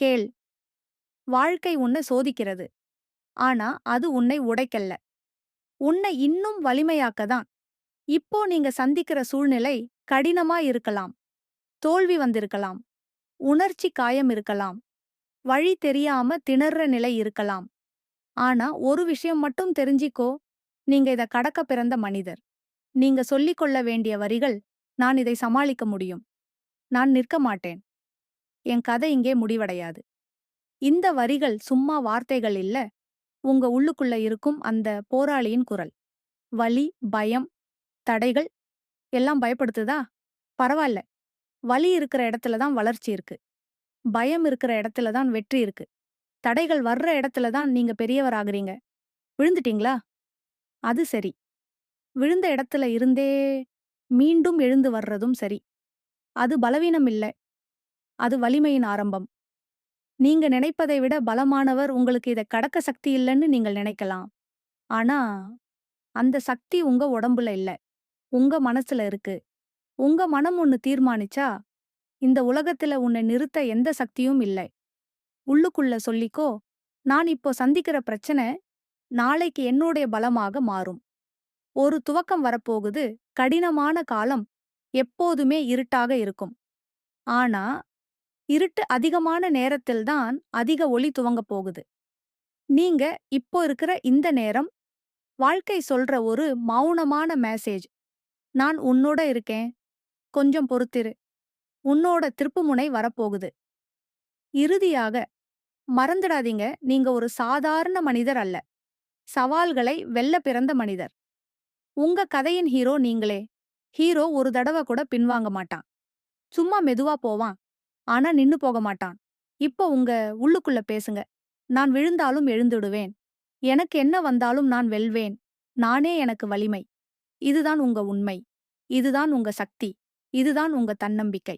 கேள். வாழ்க்கை உன்னை சோதிக்கிறது. ஆனா அது உன்னை உடைக்கல்ல. உன்னை இன்னும் வலிமையாக்கதான். இப்போ நீங்க சந்திக்கிற சூழ்நிலை கடினமா இருக்கலாம். தோல்வி வந்திருக்கலாம். உணர்ச்சி காயம் இருக்கலாம். வழி தெரியாம திணற நிலை இருக்கலாம். ஆனா ஒரு விஷயம் மட்டும் தெரிஞ்சிக்கோ. நீங்க இத கடக்க பிறந்த மனிதர். நீங்க சொல்லிக் கொள்ள வேண்டிய வரிகள் நான் இதை சமாளிக்க முடியும். நான் நிற்க மாட்டேன். என் கதை இங்கே முடிவடையாது. இந்த வரிகள் சும்மா வார்த்தைகள் இல்ல. உங்க உள்ளுக்குள்ள இருக்கும் அந்த போராளியின் குரல். வலி பயம் தடைகள் எல்லாம் பயப்படுத்துதா? பரவாயில்ல. வலி இருக்கிற இடத்துல தான் வளர்ச்சி இருக்கு. பயம் இருக்கிற இடத்துல தான் வெற்றி இருக்கு. தடைகள் வர்ற இடத்துல தான் நீங்க பெரியவராகிறீங்க. விழுந்துட்டீங்களா? அது சரி. விழுந்த இடத்துல இருந்தே மீண்டும் எழுந்து வர்றதும் சரி. அது பலவீனம் இல்ல. அது வலிமையின் ஆரம்பம். நீங்க நினைப்பதை விட பலமானவர் உங்களுக்கு இதை கடக்க சக்தி இல்லைன்னு நீங்கள் நினைக்கலாம். ஆனா அந்த சக்தி உங்க உடம்புல இல்ல. உங்க மனசுல இருக்கு. உங்க மனம் ஒன்னு தீர்மானிச்சா இந்த உலகத்துல உன்னை நிறுத்த எந்த சக்தியும் இல்லை. உள்ளுக்குள்ள சொல்லிக்கோ நான் இப்போ சந்திக்கிற பிரச்சனை நாளைக்கு என்னுடைய பலமாக மாறும். ஒரு துவக்கம் வரப்போகுது கடினமான காலம் எப்போதுமே இருட்டாக இருக்கும். ஆனா இருட்டு அதிகமான நேரத்தில்தான் அதிக ஒளி துவங்கப் போகுது. நீங்க இப்போ இருக்கிற இந்த நேரம் வாழ்க்கை சொல்ற ஒரு மௌனமான மெசேஜ் நான் உன்னோட இருக்கேன். கொஞ்சம் பொறுத்திரு. உன்னோட திருப்புமுனை வரப்போகுது. இறுதியாக மறந்துடாதீங்க. நீங்க ஒரு சாதாரண மனிதர் அல்ல. சவால்களை வெல்ல பிறந்த மனிதர். உங்க கதையின் ஹீரோ நீங்களே. ஹீரோ ஒரு தடவை கூட பின்வாங்க மாட்டான். சும்மா மெதுவா போவான். ஆனா நின்னு போக மாட்டான். இப்போ உங்க உள்ளுக்குள்ள பேசுங்க. நான் விழுந்தாலும் எழுந்துடுவேன். எனக்கு என்ன வந்தாலும் நான் வெல்வேன். நானே எனக்கு வலிமை. இதுதான் உங்க உண்மை. இதுதான் உங்க சக்தி. இதுதான் உங்க தன்னம்பிக்கை.